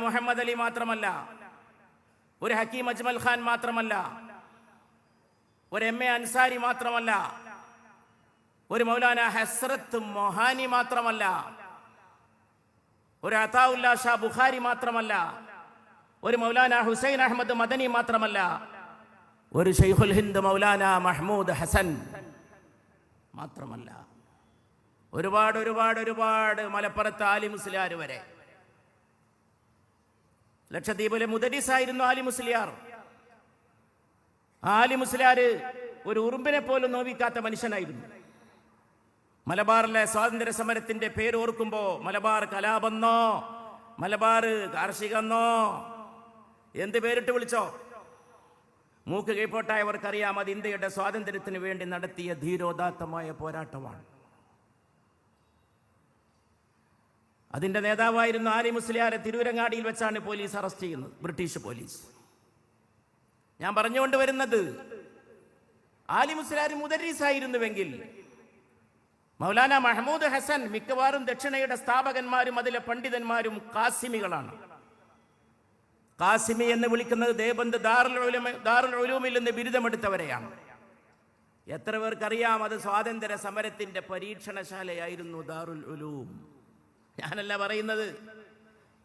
മുഹമ്മദ് അലി മാത്രമല്ല ഒരു ഹക്കീം അജ്മൽ ഖാൻ മാത്രമല്ല ഒരു എം എ അൻസാരി മാത്രമല്ല ഒരു മൗലാന ഹസ്രത്ത് മൊഹാനി മാത്രമല്ല ഒരു അതാഉല്ലാ ഷാ ബുഖാരി മാത്രമല്ല ഒരു മൗലാന ഹുസൈൻ അഹമ്മദ് മദനി മാത്രമല്ല ഒരു ഷെയ്ഖുൽ ഹിന്ദ് മൗലാന മഹ്മൂദ് ഹസൻ മാത്രമല്ല. ഒരുപാട് ഒരുപാട് ഒരുപാട് മലപ്പുറത്ത് ആലി മുസ്ലിയാർ വരെ ലക്ഷദ്വീപിലെ മുദരിസായിരുന്നു ആലി മുസ്ലിയാർ. ആലി മുസ്ലിയാർ ഒരു ഉറുമ്പിനെ പോലും നോവിക്കാത്ത മനുഷ്യനായിരുന്നു. മലബാറിലെ സ്വാതന്ത്ര്യ സമരത്തിന്റെ പേര് ഓർക്കുമ്പോ മലബാർ കലാപെന്നോ മലബാർ കാർഷികന്നോ എന്ത് പേരിട്ട് വിളിച്ചോ? മൂക്ക് കീഴ്പോട്ടായവർക്കറിയാം അത് ഇന്ത്യയുടെ സ്വാതന്ത്ര്യത്തിന് വേണ്ടി നടത്തിയ ധീരോദാത്തമായ പോരാട്ടമാണ്. അതിന്റെ നേതാവായിരുന്ന ആലി മുസ്ലിയാരെ തിരൂരങ്ങാടിയിൽ വെച്ചാണ് പോലീസ് അറസ്റ്റ് ചെയ്യുന്നത് ബ്രിട്ടീഷ് പോലീസ്. ഞാൻ പറഞ്ഞുകൊണ്ട് വരുന്നത് ആലി മുസ്ലിയാർ മുദരീസായിരുന്നുവെങ്കിൽ മൗലാന മഹമ്മൂദ് ഹസൻ മിക്കവാറും ദക്ഷിണയുടെ സ്ഥാപകന്മാരും അതിലെ പണ്ഡിതന്മാരും കാസിമികളാണ് കാസിമി എന്ന് വിളിക്കുന്നത് ദേബന്ദ് ദാറുൽ ദാറുൽ നിന്ന് ബിരുദമെടുത്തവരെയാണ്. എത്ര പേർക്കറിയാം അത് സ്വാതന്ത്ര്യ സമരത്തിന്റെ പരീക്ഷണശാലയായിരുന്നു ദാറുൽ ഉലൂം. ഞാനല്ല പറയുന്നത്.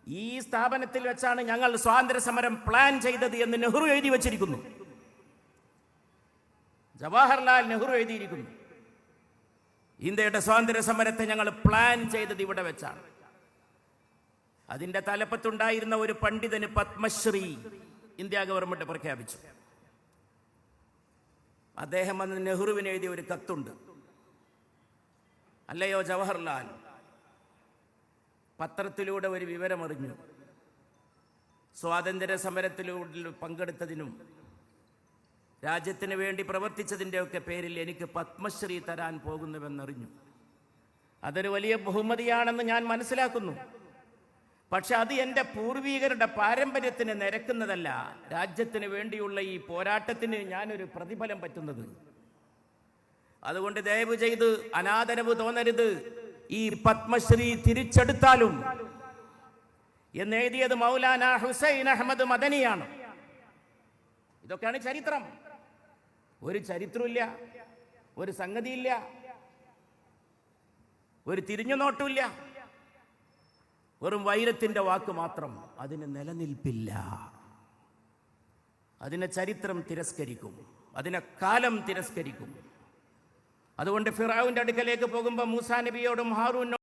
ഈ സ്ഥാപനത്തിൽ വെച്ചാണ് ഞങ്ങൾ സ്വാതന്ത്ര്യ സമരം പ്ലാൻ ചെയ്തത് എന്ന് നെഹ്റു എഴുതി വച്ചിരിക്കുന്നു. ജവഹർലാൽ നെഹ്റു എഴുതിയിരിക്കുന്നു. ഇന്ത്യയുടെ സ്വാതന്ത്ര്യ സമരത്തെ ഞങ്ങൾ പ്ലാൻ ചെയ്തത് ഇവിടെ വെച്ചാണ്. അതിന്റെ തലപ്പത്തുണ്ടായിരുന്ന ഒരു പണ്ഡിതന് പത്മശ്രീ ഇന്ത്യ ഗവൺമെന്റ് പ്രഖ്യാപിച്ചു. അദ്ദേഹം അന്ന് നെഹ്റുവിന് എഴുതിയ ഒരു കത്തുണ്ട്. അല്ലയോ ജവഹർലാൽ? പത്രത്തിലൂടെ ഒരു വിവരമറിഞ്ഞു. സ്വാതന്ത്ര്യ സമരത്തിലൂടെ പങ്കെടുത്തതിനും രാജ്യത്തിന് വേണ്ടി പ്രവർത്തിച്ചതിന്റെയൊക്കെ പേരിൽ എനിക്ക് പത്മശ്രീ തരാൻ പോകുന്നുവെന്നറിഞ്ഞു. അതൊരു വലിയ ബഹുമതിയാണെന്ന് ഞാൻ മനസ്സിലാക്കുന്നു. പക്ഷെ അത് എന്റെ പൂർവീകരുടെ പാരമ്പര്യത്തിന് നിരക്കുന്നതല്ല രാജ്യത്തിന് വേണ്ടിയുള്ള ഈ പോരാട്ടത്തിന് ഞാനൊരു പ്രതിഫലം പറ്റുന്നത്. അതുകൊണ്ട് ദയവ് ചെയ്ത് അനാദരവ് തോന്നരുത്. ഈ പത്മശ്രീ തിരിച്ചെടുത്താലും എന്ന് എഴുതിയത് മൗലാന ഹുസൈൻ അഹമ്മദ് മദനിയാണ്. ഇതൊക്കെയാണ് ചരിത്രം. ഒരു ചരിത്രമില്ല ഒരു സംഗതിയില്ല ഒരു തിരിഞ്ഞു നോട്ടില്ല വെറും വൈരത്തിന്റെ വാക്ക് മാത്രം അതിന് നിലനിൽപ്പില്ല. അതിനെ ചരിത്രം തിരസ്കരിക്കും അതിനെ കാലം തിരസ്കരിക്കും. അതുകൊണ്ട് ഫിറാവിന്റെ അടുക്കലേക്ക് പോകുമ്പോൾ മൂസാ നബിയോടും ഹാറൂനോടും